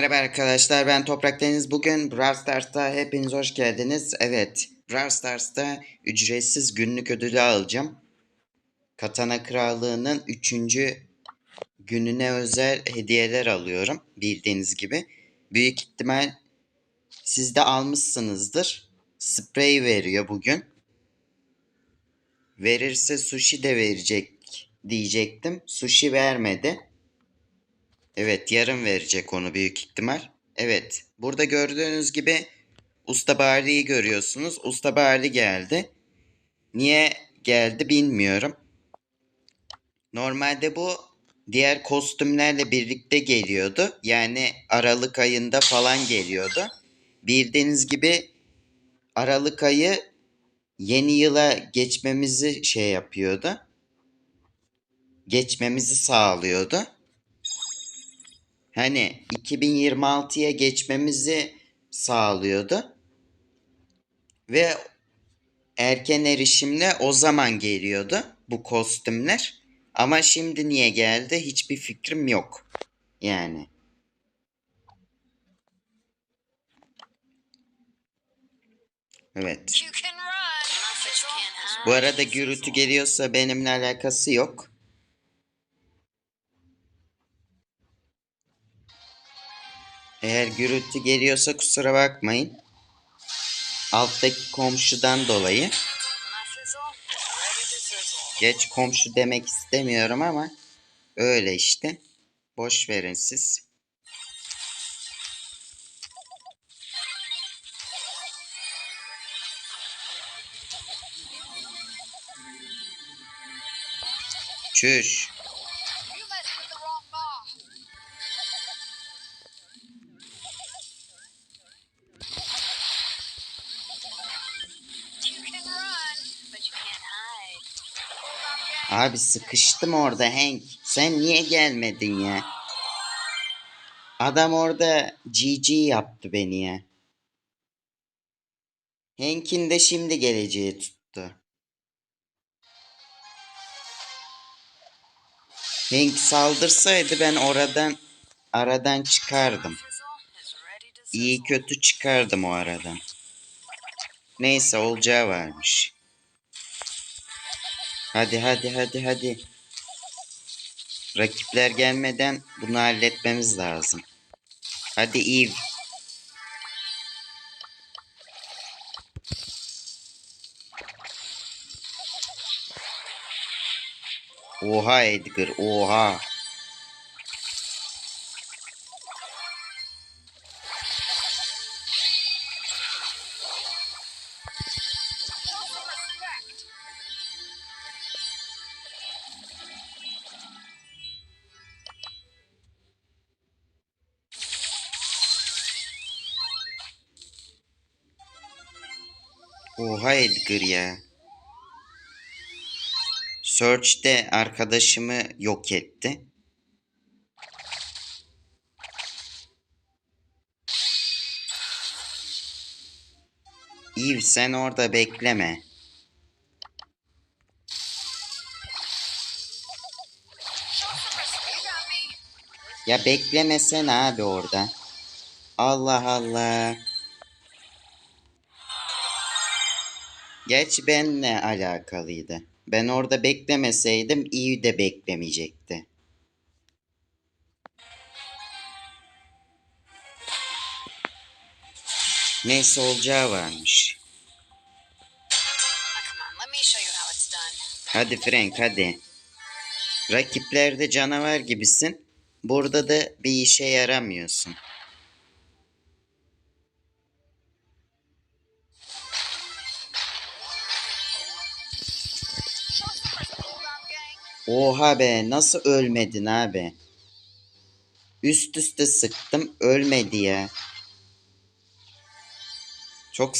Merhaba arkadaşlar ben Toprak Deniz. Bugün Brawl Stars'ta hepiniz hoş geldiniz. Evet Brawl Stars'ta ücretsiz günlük ödülü alacağım. Katana Krallığı'nın 3. gününe özel hediyeler alıyorum bildiğiniz gibi. Büyük ihtimal siz de almışsınızdır. Sprey veriyor bugün. Verirse sushi de verecek diyecektim. Sushi vermedi. Evet yarın verecek onu büyük ihtimal. Evet burada gördüğünüz gibi Usta Bari'yi görüyorsunuz. Usta Bari geldi. Niye geldi bilmiyorum. Normalde bu diğer kostümlerle birlikte geliyordu. Yani Aralık ayında falan geliyordu. Bildiğiniz gibi Aralık ayı yeni yıla geçmemizi şey yapıyordu. Geçmemizi sağlıyordu hani 2026'ya geçmemizi sağlıyordu. Ve erken erişimle o zaman geliyordu bu kostümler. Ama şimdi niye geldi hiçbir fikrim yok. Yani. Evet. Bu arada gürültü geliyorsa benimle alakası yok. Eğer gürültü geliyorsa kusura bakmayın. Alttaki komşudan dolayı. Geç komşu demek istemiyorum ama öyle işte. Boş verin siz. Çüş. Abi sıkıştım orada Hank. Sen niye gelmedin ya? Adam orada GG yaptı beni ya. Hank'in de şimdi geleceği tuttu. Hank saldırsaydı ben oradan aradan çıkardım. İyi kötü çıkardım o aradan. Neyse olacağı varmış. Hadi hadi hadi hadi. Rakipler gelmeden bunu halletmemiz lazım. Hadi Eve. Oha Edgar oha. Oha Edgar ya. Search de arkadaşımı yok etti. Eve sen orada bekleme. Ya beklemesen abi orada. Allah Allah. Gerçi benle alakalıydı. Ben orada beklemeseydim iyi de beklemeyecekti. Neyse olacağı varmış. Hadi Frank hadi. Rakiplerde canavar gibisin. Burada da bir işe yaramıyorsun. Oha be nasıl ölmedin abi? Üst üste sıktım ölmedi ya. Çok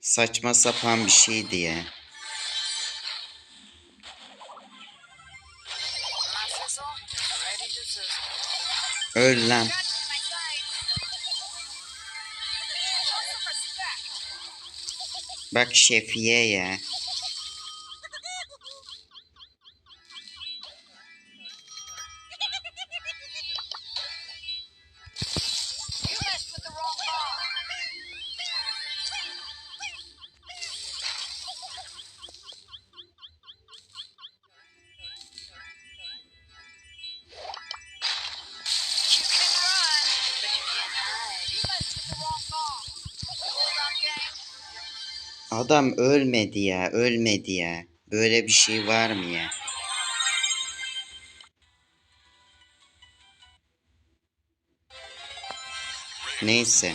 saçma sapan bir şeydi ya. Öl lan. Bak şefiye ya. Adam ölmedi ya, ölmedi ya. Böyle bir şey var mı ya? Neyse.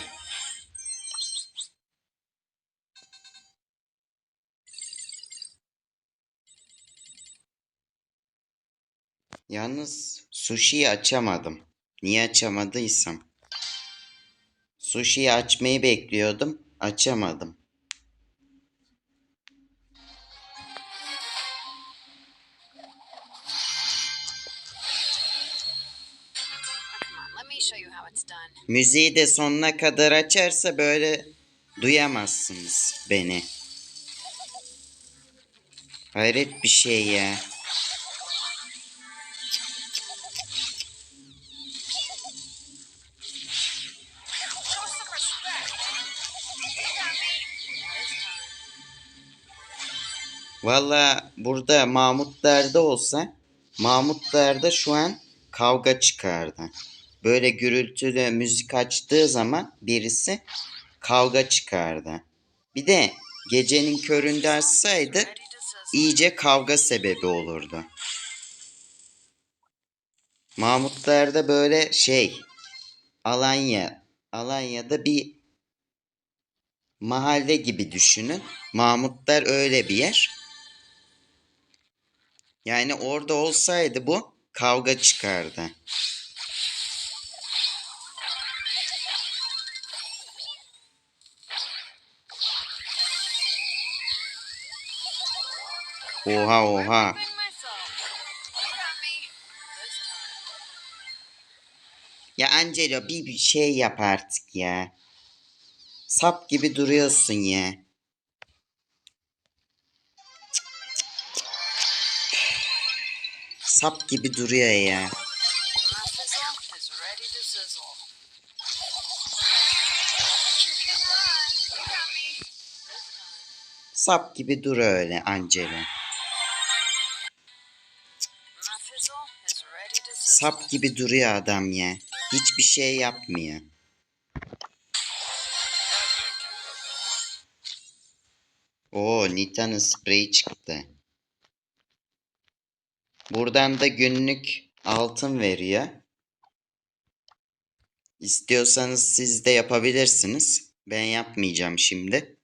Yalnız sushi'yi açamadım. Niye açamadıysam. Sushi'yi açmayı bekliyordum. Açamadım. Müziği de sonuna kadar açarsa böyle duyamazsınız beni. Hayret bir şey ya. Valla burada Mahmut Der'de olsa Mahmut Der'de şu an kavga çıkardı. Böyle gürültülü müzik açtığı zaman birisi kavga çıkardı. Bir de gecenin köründe açsaydı iyice kavga sebebi olurdu. Mahmut Der'de böyle şey Alanya Alanya'da bir mahalle gibi düşünün. Mahmutlar öyle bir yer. Yani orada olsaydı bu kavga çıkardı. Oha oha. Ya Angelo bir, bir şey yap artık ya. Sap gibi duruyorsun ya. Sap gibi duruyor ya. Sap gibi dur öyle Angelo. Sap gibi duruyor adam ya. Hiçbir şey yapmıyor. Oo Nita'nın spreyi çıktı. Buradan da günlük altın veriyor. İstiyorsanız siz de yapabilirsiniz. Ben yapmayacağım şimdi.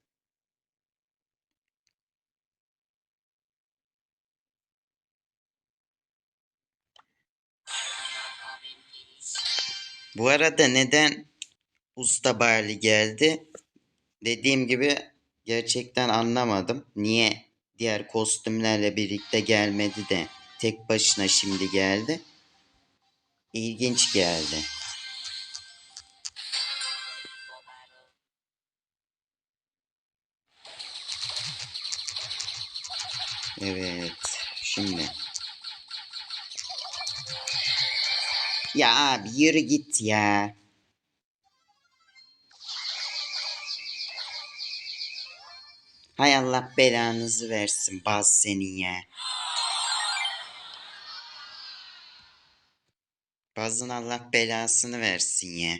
Bu arada neden Usta Barley geldi? Dediğim gibi gerçekten anlamadım. Niye diğer kostümlerle birlikte gelmedi de tek başına şimdi geldi? İlginç geldi. Evet, şimdi. Ya abi yürü git ya. Hay Allah belanızı versin baz senin ya. Bazın Allah belasını versin ya.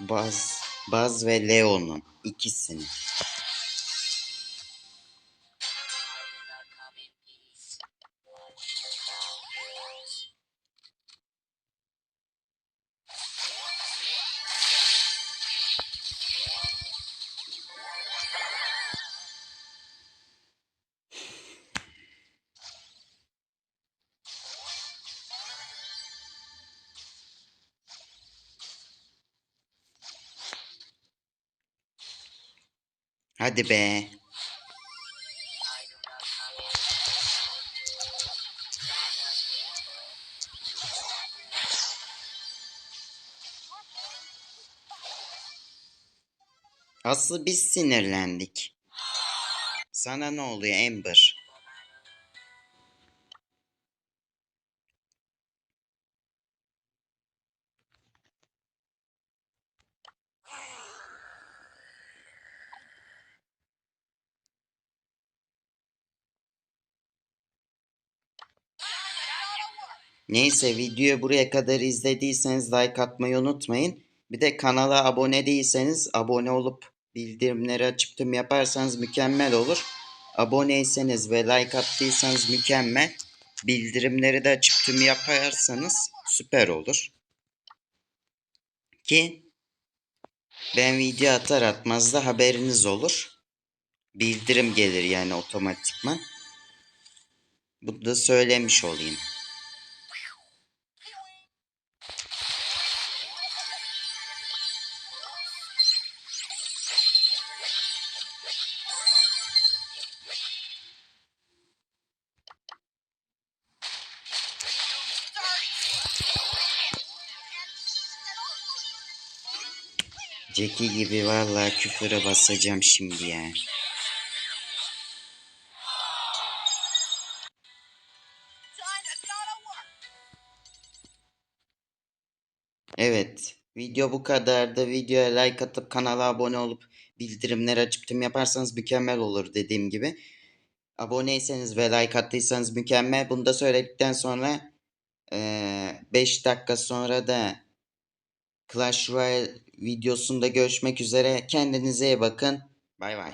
Baz, Baz ve Leon'un ikisini. Hadi be. Asıl biz sinirlendik. Sana ne oluyor Amber? Neyse videoyu buraya kadar izlediyseniz like atmayı unutmayın. Bir de kanala abone değilseniz abone olup bildirimleri açıp tüm yaparsanız mükemmel olur. Aboneyseniz ve like attıysanız mükemmel. Bildirimleri de açıp tüm yaparsanız süper olur. Ki ben video atar atmaz da haberiniz olur. Bildirim gelir yani otomatikman. Bunu da söylemiş olayım. Jackie gibi vallahi küfüre basacağım şimdi ya. Evet. Video bu kadardı. Videoya like atıp kanala abone olup bildirimleri açıp tüm yaparsanız mükemmel olur dediğim gibi. Aboneyseniz ve like attıysanız mükemmel. Bunu da söyledikten sonra 5 dakika sonra da Clash Royale videosunda görüşmek üzere. Kendinize iyi bakın. Bay bay.